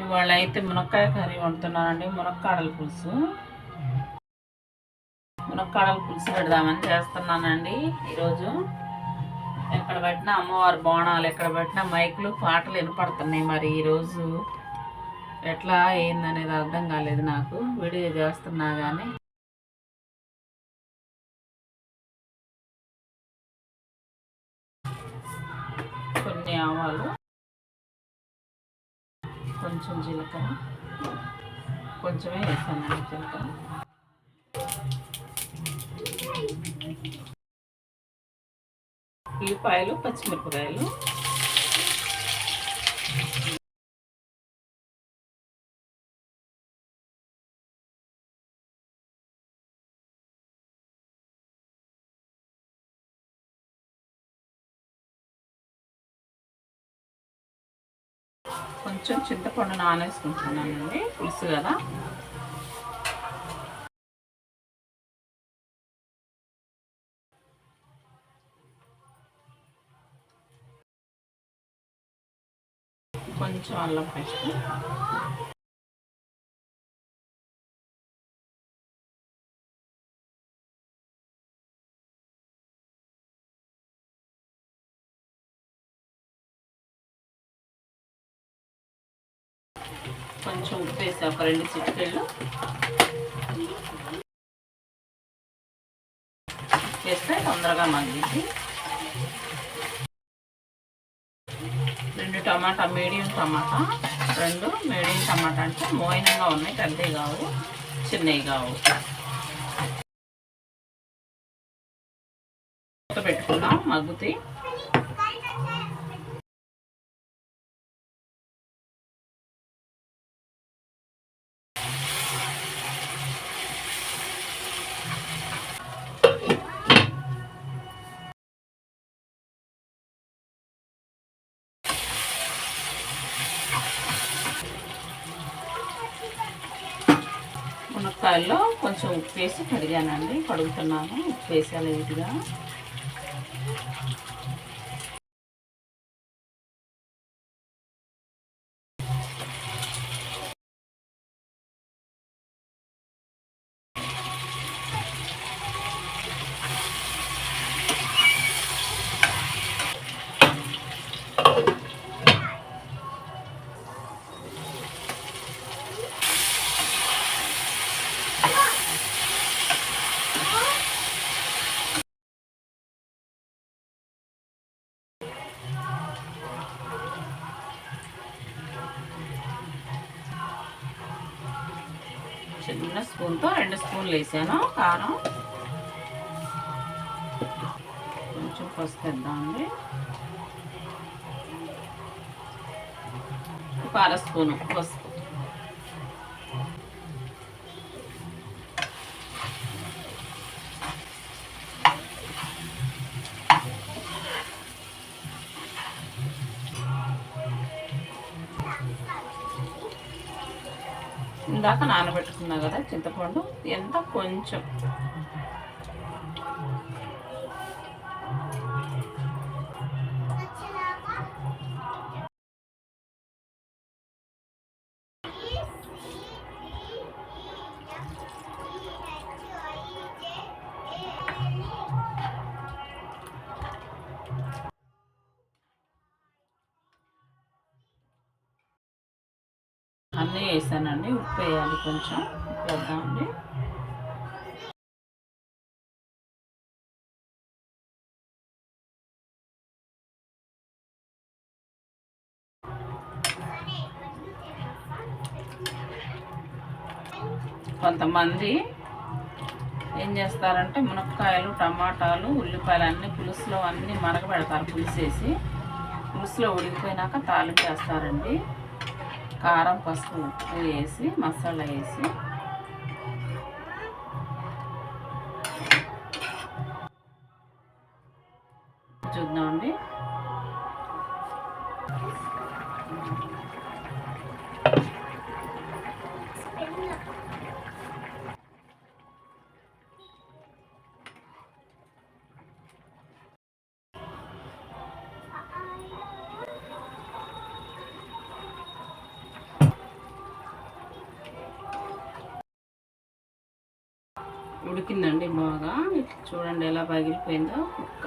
ఇవాళ అయితే మునక్కాయ కర్రీ వండుతున్నానండి మునక్కాడల పులుసు. మునక్కాడల పులుసు పెడదామని చేస్తున్నానండి ఈరోజు. ఎక్కడ పెట్టినా అమ్మవారి బోనాలు ఎక్కడ పెట్టినా మైకులు పాటలు వినపడుతున్నాయి మరి ఈరోజు. ఎట్లా ఏందనేది అర్థం కాలేదు నాకు. వీడియో చేస్తున్నా కానీ కొన్ని ఆవాలు. కొంచెం జీలకర్ర. కొంచెమే వేసానండి జీలకర్ర. ఉల్లిపాయలు పచ్చిమిరపకాయలు. కొంచెం చింతపండు నానేసుకుంటున్నానండి. పులుసు కదా. కొంచెం అల్లం పేస్ట్. కొంచెం ఉప్పు వేసి ఒక రెండు చిటికెళ్ళు. వేస్తే తొందరగా మగ్గిద్ది. రెండు టమాటా మీడియం టమాటా రెండు మీడియం టమాటా అంటే మోయినంగా ఉన్నాయి పెద్దవి కావు చిన్నవి కావు. పెట్టుకున్నాం మగ్గుతాయి. మునక్కాయల్లో కొంచెం ఉప్పు వేసి కడిగానండి. కడుగుతున్నాను. ఉప్పు వేసాను ఇదిగా చిన్న స్పూన్తో రెండు స్పూన్లు వేసాను. కారం కొంచెం పసుపు వేద్దామండి ఒక అర స్పూను పసుపు. ఇందాక నానబెట్టుకున్నా కదా చింతపండు ఎంత కొంచెం. అన్నీ వేసానండి ఉప్పు వేయాలి కొంచెం. ఉప్పు వేద్దామండి. కొంతమంది ఏం చేస్తారంటే మునక్కాయలు టమాటాలు ఉల్లిపాయలు అన్నీ పులుసులో అన్నీ మరగబెడతారు పులుసు వేసి పులుసులో ఉడికిపోయినాక తాలింపు వేస్తారండి. కారం పసుపు ఉప్పు వేసి మసాలా వేసి. చూద్దామండి. ఉడికిందండి బాగా. చూడండి ఎలా పగిలిపోయిందో కుక్క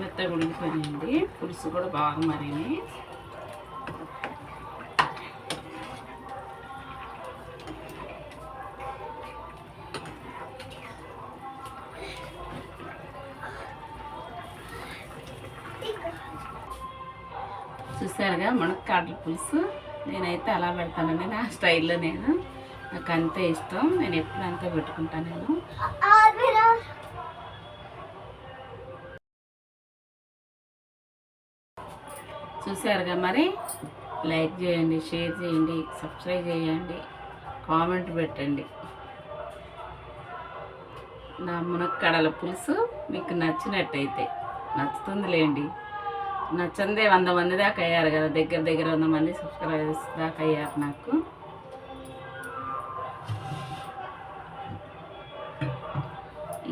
మెత్తగా ఉడికిపోయినాయండి. పులుసు కూడా బాగా మరిగింది చూసారుగా మునక్కాడల పులుసు. నేనైతే అలా పెడతానండి నా స్టైల్లో నేను. నాకు అంతే ఇష్టం నేను ఎప్పుడు అంతే పెట్టుకుంటాను నేను. చూసారుగా మరి? లైక్ చేయండి షేర్ చేయండి సబ్స్క్రైబ్ చేయండి కామెంట్ పెట్టండి. నా మునక్కడల పులుసు మీకు నచ్చినట్టయితే నచ్చుతుందిలేండి. నచ్చందే వంద మంది దాకా అయ్యారు కదా. దగ్గర దగ్గర వంద మంది సబ్స్క్రైబర్స్ దాకా అయ్యారు నాకు.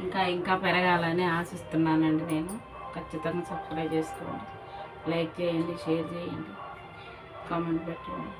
ఇంకా ఇంకా పెరగాలని ఆశిస్తున్నానండి నేను. ఖచ్చితంగా సబ్స్క్రైబ్ చేసుకోండి. లైక్ చేయండి షేర్ చేయండి. కామెంట్ పెట్టండి.